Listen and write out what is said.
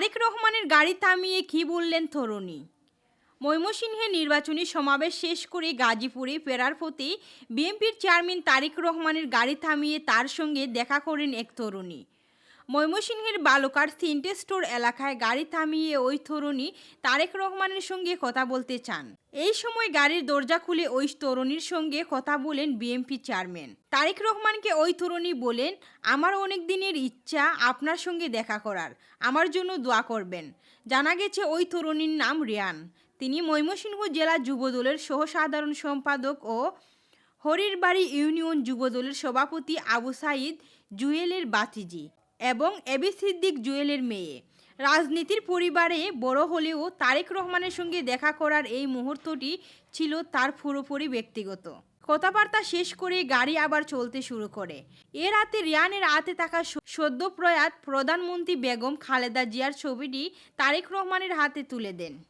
তারেক রহমানের গাড়ি থামিয়ে কী বললেন তরুণী? ময়মনসিংহে নির্বাচনী সমাবেশ শেষ করে গাজীপুরে ফেরার পথে বিএনপির চেয়ারম্যান তারেক রহমানের গাড়ি থামিয়ে তার সঙ্গে দেখা করেন এক তরুণী। ময়মনসিংহের বালুকার সিনটে স্টোর এলাকায় গাড়ি থামিয়ে ওই তরুণী তারেক রহমানের সঙ্গে কথা বলতে চান। এই সময় গাড়ির দরজা খুলে ওই তরুণীর সঙ্গে কথা বলেন বিএনপি চেয়ারম্যান। তারেক রহমানকে ওই তরুণী বলেন, আমার অনেক দিনের ইচ্ছা আপনার সঙ্গে দেখা করার। আমার জন্য দোয়া করবেন। জানা গেছে ওই তরুণীর নাম রিয়ান। তিনি ময়মনসিংহ জেলা যুবদলের সহসাধারণ সম্পাদক ও হরিরবাড়ি ইউনিয়ন যুবদলের সভাপতি আবু সাইদ জুয়েলের বাতিজি। এবং এবি সিদ্দিক জুয়েলের মেয়ে। রাজনীতির পরিবারে বড় হলেও তারেক রহমানের সঙ্গে দেখা করার এই মুহূর্তটি ছিল তার পুরোপুরি ব্যক্তিগত। কথাবার্তা শেষ করে গাড়ি আবার চলতে শুরু করে। এ রাতে রিয়ানের হাতে থাকা সদ্য প্রয়াত প্রধানমন্ত্রী বেগম খালেদা জিয়ার ছবিটি তারেক রহমানের হাতে তুলে দেন।